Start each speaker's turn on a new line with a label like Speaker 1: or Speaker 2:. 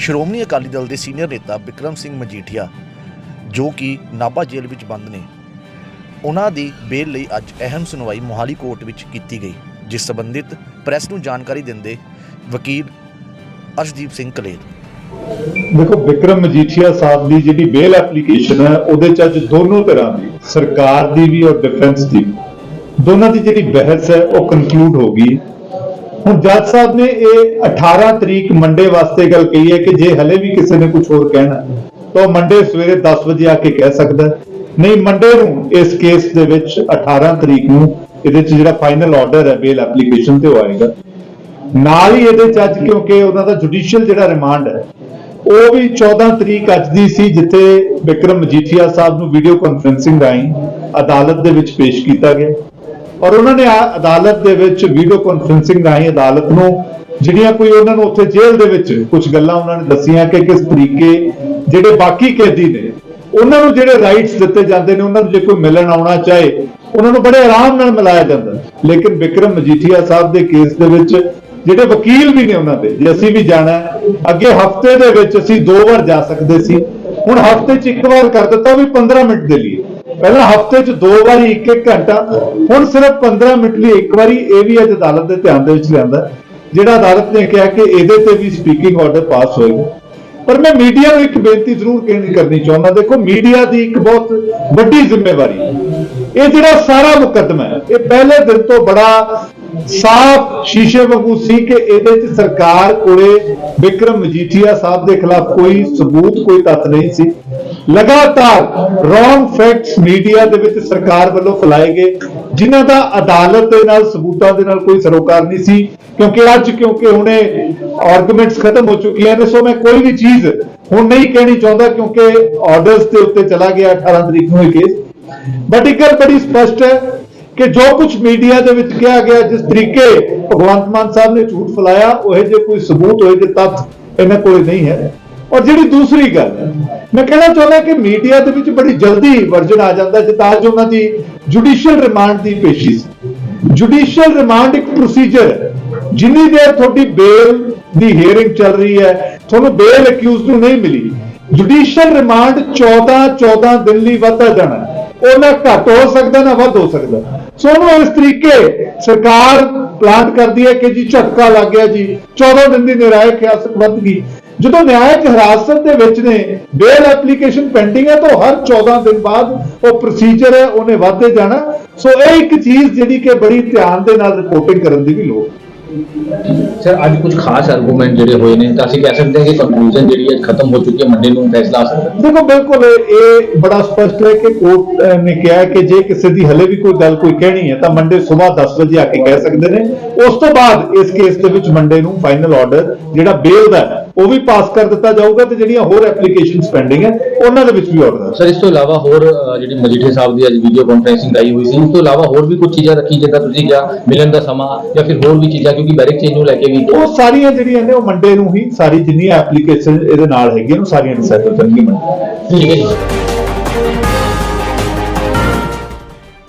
Speaker 1: ਸ਼੍ਰੋਮਣੀ ਅਕਾਲੀ ਦਲ ਦੇ ਸੀਨੀਅਰ ਨੇਤਾ ਵਿਕਰਮ ਸਿੰਘ ਮਜੀਠੀਆ ਜੋ ਕਿ ਨਾਭਾ ਜੇਲ੍ਹ ਵਿੱਚ ਬੰਦ ਨੇ ਉਹਨਾਂ ਦੀ ਬੇਲ ਲਈ ਅੱਜ ਅਹਿਮ ਸੁਣਵਾਈ ਮੋਹਾਲੀ ਕੋਰਟ ਵਿੱਚ ਕੀਤੀ ਗਈ ਜਿਸ ਸੰਬੰਧਿਤ ਪ੍ਰੈਸ ਨੂੰ ਜਾਣਕਾਰੀ ਦਿੰਦੇ ਵਕੀਲ ਅਰਸ਼ਦੀਪ ਸਿੰਘ ਕਲੇਰ।
Speaker 2: ਦੇਖੋ ਵਿਕਰਮ ਮਜੀਠੀਆ ਸਾਹਿਬ ਦੀ ਜਿਹੜੀ ਬੇਲ ਐਪਲੀਕੇਸ਼ਨ ਹੈ ਉਹਦੇ ਚ ਅੱਜ ਦੋਨੋਂ ਤਰ੍ਹਾਂ ਦੀ ਸਰਕਾਰ ਦੀ ਵੀ ਔਰ ਡਿਫੈਂਸ ਦੀ ਵੀ, ਦੋਨਾਂ ਦੀ ਜਿਹੜੀ ਬਹਿਸ ਹੈ ਉਹ ਕਨਕਲੂਡ ਹੋ ਗਈ ਹੁਣ ਜੱਜ ਸਾਹਿਬ ਨੇ ਇਹ 18 ਤਰੀਕ ਮੰਡੇ ਵਾਸਤੇ ਗੱਲ ਕਹੀ ਹੈ ਕਿ ਜੇ ਹਲੇ ਵੀ ਕਿਸੇ ਨੇ ਕੁਝ ਹੋਰ ਕਹਿਣਾ ਤਾਂ ਉਹ ਮੰਡੇ ਸਵੇਰੇ 10 ਵਜੇ ਆ ਕੇ ਕਹਿ ਸਕਦਾ ਨਹੀਂ, ਮੰਡੇ ਨੂੰ ਇਸ ਕੇਸ ਦੇ ਵਿੱਚ 18 ਤਰੀਕ ਨੂੰ ਇਹਦੇ ਚ ਜਿਹੜਾ ਫਾਈਨਲ ਆਰਡਰ ਹੈ ਬੇਲ ਐਪਲੀਕੇਸ਼ਨ ਤੇ ਉਹ ਆਏਗਾ। ਨਾਲ ਹੀ ਇਹਦੇ ਚ ਅੱਜ ਕਿਉਂਕਿ ਉਹਨਾਂ ਦਾ ਜੁਡੀਸ਼ੀਅਲ ਜਿਹੜਾ ਰਿਮਾਂਡ ਹੈ, ਉਹ ਵੀ 14 ਤਰੀਕ ਅੱਜ ਦੀ ਸੀ, ਜਿੱਥੇ ਵਿਕਰਮ ਮਜੀਠੀਆ ਸਾਹਿਬ ਨੂੰ ਵੀਡੀਓ ਕਾਨਫਰੈਂਸਿੰਗ ਰਾਹੀਂ ਅਦਾਲਤ ਦੇ ਵਿੱਚ ਪੇਸ਼ ਕੀਤਾ ਗਿਆ। ਔਰ ਉਹਨਾਂ ਨੇ ਆ- ਅਦਾਲਤ ਦੇ ਵਿੱਚ ਵੀਡੀਓ ਕਾਨਫਰੈਂਸਿੰਗ ਰਾਹੀਂ ਅਦਾਲਤ ਨੂੰ ਜਿਹੜੀਆਂ ਕੋਈ ਉਹਨਾਂ ਨੂੰ ਉੱਥੇ ਜੇਲ੍ਹ ਦੇ ਵਿੱਚ ਕੁਝ ਗੱਲਾਂ ਉਹਨਾਂ ਨੇ ਦੱਸੀਆਂ ਕਿ ਕਿਸ ਤਰੀਕੇ ਜਿਹੜੇ ਬਾਕੀ ਕੈਦੀ ਨੇ, ਉਹਨਾਂ ਨੂੰ ਜਿਹੜੇ ਰਾਈਟਸ ਦਿੱਤੇ ਜਾਂਦੇ ਨੇ, ਉਹਨਾਂ ਨੂੰ ਜੇ ਕੋਈ ਮਿਲਣ ਆਉਣਾ ਚਾਹੇ, ਉਹਨਾਂ ਨੂੰ ਬੜੇ ਆਰਾਮ ਨਾਲ ਮਿਲਾਇਆ ਜਾਂਦਾ। ਲੇਕਿਨ ਵਿਕਰਮ ਮਜੀਠੀਆ ਸਾਹਿਬ ਦੇ ਕੇਸ ਦੇ ਵਿੱਚ ਜਿਹੜੇ ਵਕੀਲ ਵੀ ਨੇ ਉਹਨਾਂ ਦੇ, ਜੇ ਅਸੀਂ ਵੀ ਜਾਣਾ ਅੱਗੇ ਹਫ਼ਤੇ ਦੇ ਵਿੱਚ ਅਸੀਂ ਦੋ ਵਾਰ ਜਾ ਸਕਦੇ ਸੀ। ਹੁਣ ਹਫ਼ਤੇ 'ਚ ਇੱਕ ਵਾਰ ਕਰ ਦਿੱਤਾ ਵੀ 15 ਮਿੰਟ ਦੇ ਲਈ। ਪਹਿਲਾਂ ਹਫ਼ਤੇ 'ਚ ਦੋ ਵਾਰੀ ਇੱਕ ਇੱਕ ਘੰਟਾ, ਹੁਣ ਸਿਰਫ 15 ਮਿੰਟ ਲਈ ਇੱਕ ਵਾਰੀ ਇਹ ਵੀ ਅੱਜ ਅਦਾਲਤ ਦੇ ਧਿਆਨ ਦੇ ਵਿੱਚ ਲਿਆਂਦਾ ਜਿਹੜਾ ਅਦਾਲਤ ਨੇ ਕਿਹਾ ਕਿ ਇਹਦੇ ਤੇ ਵੀ ਸਪੀਕਿੰਗ ਆਰਡਰ ਪਾਸ ਹੋਏਗਾ ਪਰ ਮੈਂ ਮੀਡੀਆ ਨੂੰ ਇੱਕ ਬੇਨਤੀ ਜ਼ਰੂਰ ਕਹਿਣੀ ਕਰਨੀ ਚਾਹੁੰਦਾ, ਦੇਖੋ ਮੀਡੀਆ ਦੀ ਇੱਕ ਬਹੁਤ ਵੱਡੀ ਜ਼ਿੰਮੇਵਾਰੀ ਇਹ ਜਿਹੜਾ ਸਾਰਾ ਮੁਕੱਦਮਾ ਹੈ, ਇਹ ਪਹਿਲੇ ਦਿਨ ਤੋਂ ਬੜਾ ਸਾਫ਼ ਸ਼ੀਸ਼ੇ ਵਾਂਗੂ ਸੀ ਕਿ ਇਹਦੇ 'ਚ ਸਰਕਾਰ ਕੋਲੇ ਵਿਕਰਮ ਮਜੀਠੀਆ ਸਾਹਿਬ ਦੇ ਖਿਲਾਫ ਕੋਈ ਸਬੂਤ, ਕੋਈ ਤੱਥ ਨਹੀਂ ਸੀ। ਲਗਾਤਾਰ ਰੋਂਗ ਫੈਕਟਸ ਮੀਡੀਆ ਦੇ ਵਿੱਚ ਸਰਕਾਰ ਵੱਲੋਂ ਫੈਲਾਏ ਗਏ, ਜਿਨ੍ਹਾਂ ਦਾ ਅਦਾਲਤ ਦੇ ਨਾਲ, ਸਬੂਤਾਂ ਦੇ ਨਾਲ ਕੋਈ ਸਰੋਕਾਰ ਨਹੀਂ ਸੀ, ਕਿਉਂਕਿ ਅੱਜ, ਕਿਉਂਕਿ ਹੁਣੇ ਆਰਗੂਮੈਂਟਸ ਖਤਮ ਹੋ ਚੁੱਕੀਆਂ ਨੇ, ਸੋ ਮੈਂ ਕੋਈ ਵੀ ਚੀਜ਼ ਹੁਣ ਨਹੀਂ ਕਹਿਣੀ ਚਾਹੁੰਦਾ, ਕਿਉਂਕਿ ਆਰਡਰਸ ਦੇ ਉੱਤੇ ਚਲਾ ਗਿਆ 18 ਤਰੀਕ ਨੂੰ ਇਹ ਕੇਸ ਬਟ ਇੱਕ ਗੱਲ ਬੜੀ ਸਪਸ਼ਟ ਹੈ ਕਿ ਜੋ ਕੁਝ ਮੀਡੀਆ ਦੇ ਵਿੱਚ ਕਿਹਾ ਗਿਆ, ਜਿਸ ਤਰੀਕੇ ਭਗਵੰਤ ਮਾਨ ਸਾਹਿਬ ਨੇ ਝੂਠ ਫੈਲਾਇਆ, ਉਹ ਜੇ ਕੋਈ ਸਬੂਤ ਹੋਏ ਜੇ ਤੱਥ ਇਹਨਾਂ ਕੋਲ ਨਹੀਂ ਹੈ। ਔਰ ਜਿਹੜੀ ਦੂਸਰੀ ਗੱਲ ਮੈਂ ਕਹਿਣਾ ਚਾਹੁੰਦਾ ਕਿ ਮੀਡੀਆ ਦੇ ਵਿੱਚ ਬੜੀ ਜਲਦੀ ਵਰਜਨ ਆ ਜਾਂਦਾ ਜਿੱਦਾਂ ਅੱਜ ਉਹਨਾਂ ਦੀ ਜੁਡੀਸ਼ੀਅਲ ਰਿਮਾਂਡ ਦੀ ਪੇਸ਼ੀ ਸੀ। ਜੁਡੀਸ਼ੀਅਲ ਰਿਮਾਂਡ ਇੱਕ ਪ੍ਰੋਸੀਜਰ ਜਿੰਨੀ ਦੇਰ ਤੁਹਾਡੀ ਬੇਲ ਦੀ ਹੀਅਰਿੰਗ ਚੱਲ ਰਹੀ ਹੈ, ਤੁਹਾਨੂੰ ਬੇਲ ਅਕਿਊਜ਼ ਨੂੰ ਨਹੀਂ ਮਿਲੀ। ਜੁਡੀਸ਼ੀਅਲ ਰਿਮਾਂਡ 14 14 ਦਿਨ ਲਈ ਵਧਦਾ ਜਾਣਾ। ਹੈ। ਉਹ ਨਾ ਘੱਟ ਹੋ ਸਕਦਾ, ਨਾ ਵੱਧ ਹੋ ਸਕਦਾ। ਸੋ ਉਹਨੂੰ ਇਸ ਤਰੀਕੇ ਸਰਕਾਰ ਪਲਾਂਟ ਕਰਦੀ ਹੈ ਕਿ ਜੀ ਝਟਕਾ ਲੱਗ ਗਿਆ ਜੀ। 14 ਦਿਨ ਦੀ ਨਿਰਾਇਕ ਹਿਰਾਸਤ ਵੱਧ ਗਈ। ਜਦੋਂ ਨਿਆਇਕ ਹਿਰਾਸਤ ਦੇ ਵਿੱਚ ਨੇ ਬੇਲ ਐਪਲੀਕੇਸ਼ਨ ਪੈਂਡਿੰਗ ਹੈ ਤਾਂ ਹਰ 14 ਦਿਨ ਬਾਅਦ ਉਹ ਪ੍ਰੋਸੀਜਰ ਹੈ ਉਹਨੇ ਵੱਧਦੇ ਜਾਣਾ। ਸੋ ਇਹ ਇੱਕ ਚੀਜ਼ ਜਿਹੜੀ ਕਿ ਬੜੀ ਧਿਆਨ ਦੇ ਨਾਲ ਰਿਪੋਰਟਿੰਗ ਕਰਨ ਦੀ ਵੀ ਲੋੜ
Speaker 3: ਸਰ ਅੱਜ ਕੁਝ ਖਾਸ ਆਰਗੂਮੈਂਟ ਜਿਹੜੇ ਹੋਏ ਨੇ ਤਾਂ ਅਸੀਂ ਕਹਿ ਸਕਦੇ ਹਾਂ ਕਿ ਕੰਕਲੂਜਨ ਜਿਹੜੀ ਹੈ ਖਤਮ ਹੋ ਚੁੱਕੀ ਹੈ ਮੰਡੇ ਨੂੰ ਫੈਸਲਾ ਆ ਸਕਦਾ।
Speaker 2: ਦੇਖੋ ਬਿਲਕੁਲ ਇਹ ਬੜਾ ਸਪਸ਼ਟ ਹੈ ਕਿ ਕੋਰਟ ਨੇ ਕਿਹਾ ਕਿ ਜੇ ਕਿਸੇ ਦੀ ਹਲੇ ਵੀ ਕੋਈ ਗੱਲ ਕੋਈ ਕਹਿਣੀ ਹੈ ਤਾਂ ਮੰਡੇ ਸਵੇਰ 10 ਵਜੇ ਆ ਕੇ ਕਹਿ ਸਕਦੇ ਨੇ। ਉਸ ਤੋਂ ਬਾਅਦ ਇਸ ਕੇਸ ਦੇ ਵਿੱਚ ਮੰਡੇ ਨੂੰ ਫਾਈਨਲ ਆਰਡਰ ਜਿਹੜਾ ਬੇਲ ਦਾ ਹੈ ਉਹ ਵੀ ਪਾਸ ਕਰ ਦਿੱਤਾ ਜਾਊਗਾ ਤੇ ਜਿਹੜੀਆਂ ਹੋਰ ਐਪਲੀਕੇਸ਼ਨਸ ਪੈਂਡਿੰਗ ਹੈ ਉਹਨਾਂ ਦੇ ਵਿੱਚ ਵੀ ਆਰਡਰ
Speaker 3: ਸਰ ਇਸ ਤੋਂ ਇਲਾਵਾ ਹੋਰ ਅ, ਜਿਹੜੀ ਮਜੀਠੇ ਸਾਹਿਬ ਦੀ ਅੱਜ ਵੀਡੀਓ ਕਾਨਫਰੈਂਸਿੰਗ ਆਈ ਹੋਈ ਸੀ ਇਸ ਤੋਂ ਇਲਾਵਾ ਹੋਰ ਵੀ ਕੁਝ ਚੀਜ਼ਾਂ ਰੱਖੀ ਜਿੱਦਾਂ ਤੁਸੀਂ ਕਿਹਾ ਮਿਲਣ ਦਾ ਸਮਾਂ ਜਾਂ ਫਿਰ ਹੋਰ ਵੀ ਚੀਜ਼ਾਂ ਕਿਉਂਕਿ ਬੈਰਿਕ ਚੇਂਜ ਨੂੰ ਲੈ ਕੇ ਵੀ
Speaker 2: ਉਹ ਸਾਰੀਆਂ ਜਿਹੜੀਆਂ ਨੇ ਉਹ ਮੰਡੇ ਨੂੰ ਹੀ ਸਾਰੀ ਜਿੰਨੀਆਂ ਐਪਲੀਕੇਸ਼ਨ ਇਹਦੇ ਨਾਲ ਹੈਗੀਆਂ ਉਹ ਸਾਰੀਆਂ ਡਿਸਾਈਡ ਕਰਨਗੀ ਮੰਡੇ
Speaker 3: ਠੀਕ ਹੈ ਜੀ।